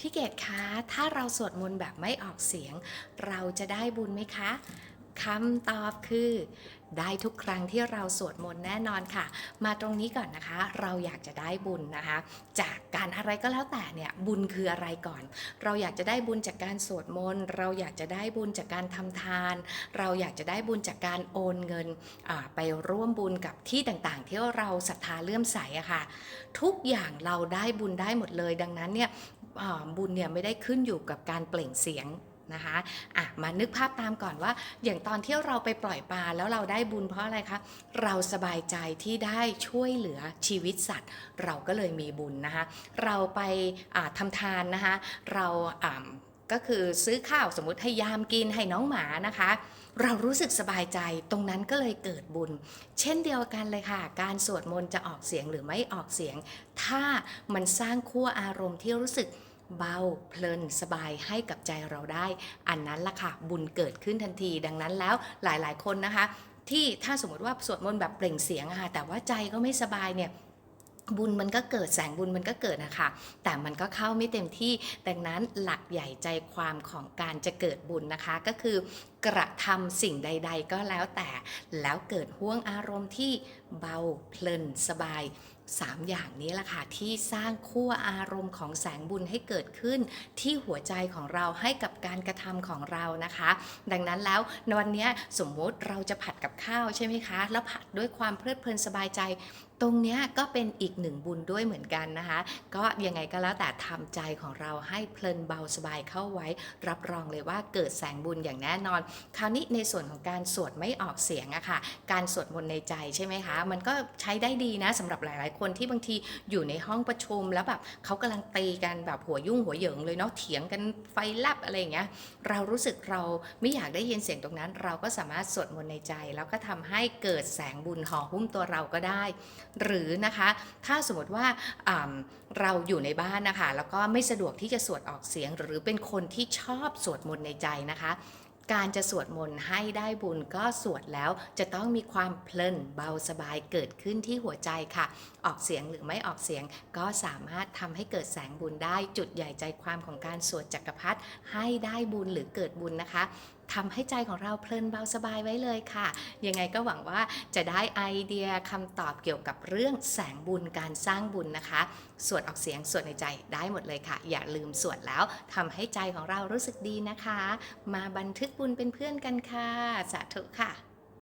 พี่เกดคะ ถ้าเราสวดมนต์แบบไม่ออกเสียง เราจะได้บุญไหมคะคำตอบคือ ได้ทุกครั้งที่เราสวดมนต์แน่นอนค่ะ มาตรงนี้ก่อนนะคะ เราอยากจะได้บุญนะคะ จากการอะไรก็แล้วแต่เนี่ยบุญคืออะไรก่อน เราอยากจะได้บุญจากการสวดมนต์เราอยากจะได้บุญจากการทำทาน เราอยากจะได้บุญจากการโอนเงินไปร่วมบุญกับที่ต่างๆ ที่เราศรัทธาเลื่อมใสอะค่ะ ทุกอย่างเราได้บุญได้หมดเลย ดังนั้นเนี่ย บุญเนี่ยไม่ได้ขึ้นอยู่กับการเปล่งเสียงนะคะอะมานึกภาพตามก่อนว่า อย่างตอนที่เราไปปล่อยปลาแล้วเราได้บุญเพราะอะไรคะ เราสบายใจที่ได้ช่วยเหลือชีวิตสัตว์ เราก็เลยมีบุญนะคะ เราไปอ่าทำทานนะคะ เราอ่าก็คือซื้อข้าวสมมติให้ยามกินให้น้องหมานะคะ เรารู้สึกสบายใจตรงนั้นก็เลยเกิดบุญ เช่นเดียวกันเลยค่ะ การสวดมนต์จะออกเสียงหรือไม่ออกเสียง ถ้ามันสร้างขั้วอารมณ์ที่รู้สึกเบาเพลินสบายให้กับใจเราได้ อันนั้นล่ะค่ะบุญเกิดขึ้นทันที ดังนั้นแล้วหลายๆ คนนะคะ ที่ถ้าสมมติว่าสวดมนต์แบบเปล่งเสียงอะค่ะแต่ว่าใจก็ไม่สบายเนี่ย บุญมันก็เกิดแสงบุญมันก็เกิดนะคะ แต่มันก็เข้าไม่เต็มที่ ดังนั้นหลักใหญ่ใจความของการจะเกิดบุญนะคะ ก็คือกระทำสิ่งใด ๆ ก็แล้วแต่แล้วเกิดห่วงอารมณ์ที่เบาเพลินสบายสามอย่างนี้แหละค่ะที่สร้างขั้วอารมณ์ของแสงบุญให้เกิดขึ้น ที่หัวใจของเราให้กับการกระทำของเรานะคะ ดังนั้นแล้วในวันนี้สมมุติเราจะผัดกับข้าวใช่ไหมคะ แล้วผัดด้วยความเพลิดเพลินสบายใจ ตรงเนี้ยก็เป็นอีกหนึ่งบุญด้วยเหมือนกันนะคะ ก็ยังไงก็แล้วแต่ทำใจของเราให้เพลินเบาสบายเข้าไว้ รับรองเลยว่าเกิดแสงบุญอย่างแน่นอน คราวนี้ในส่วนของการสวดไม่ออกเสียงอะค่ะ การสวดมนต์ในใจใช่ไหมคะ มันก็ใช้ได้ดีนะสำหรับหลายๆ คนที่บางทีอยู่ในห้องประชุมแล้วแบบเขากำลังตีกันแบบหัวยุ่งหัวเหยิงเลยเนาะเถียงกันไฟลับอะไรอย่างเงี้ยเรารู้สึกเราไม่อยากได้ยินเสียงตรงนั้น เราก็สามารถสวดมนต์ในใจ แล้วก็ทำให้เกิดแสงบุญห่อหุ้มตัวเราก็ได้หรือนะคะถ้าสมมติว่าเราอยู่ในบ้านนะคะแล้วก็ไม่สะดวกที่จะสวดออกเสียง หรือเป็นคนที่ชอบสวดมนต์ในใจนะคะการจะสวดมนต์ให้ได้บุญก็สวดแล้วจะต้องมีความเพลินเบาสบายเกิดขึ้นที่หัวใจค่ะ ออกเสียงหรือไม่ออกเสียงก็สามารถทำให้เกิดแสงบุญได้จุดใหญ่ใจความของการสวดจักรพรรดิให้ได้บุญหรือเกิดบุญนะคะ ทำให้ใจของเราเพลินเบาสบายไว้เลยค่ะ ยังไงก็หวังว่าจะได้ไอเดียคำตอบเกี่ยวกับเรื่องแสงบุญการสร้างบุญนะคะสวดออกเสียงสวดในใจได้หมดเลยค่ะ อย่าลืมสวดแล้วทำให้ใจของเรารู้สึกดีนะคะ มาบันทึกบุญเป็นเพื่อนกันค่ะ สาธุค่ะ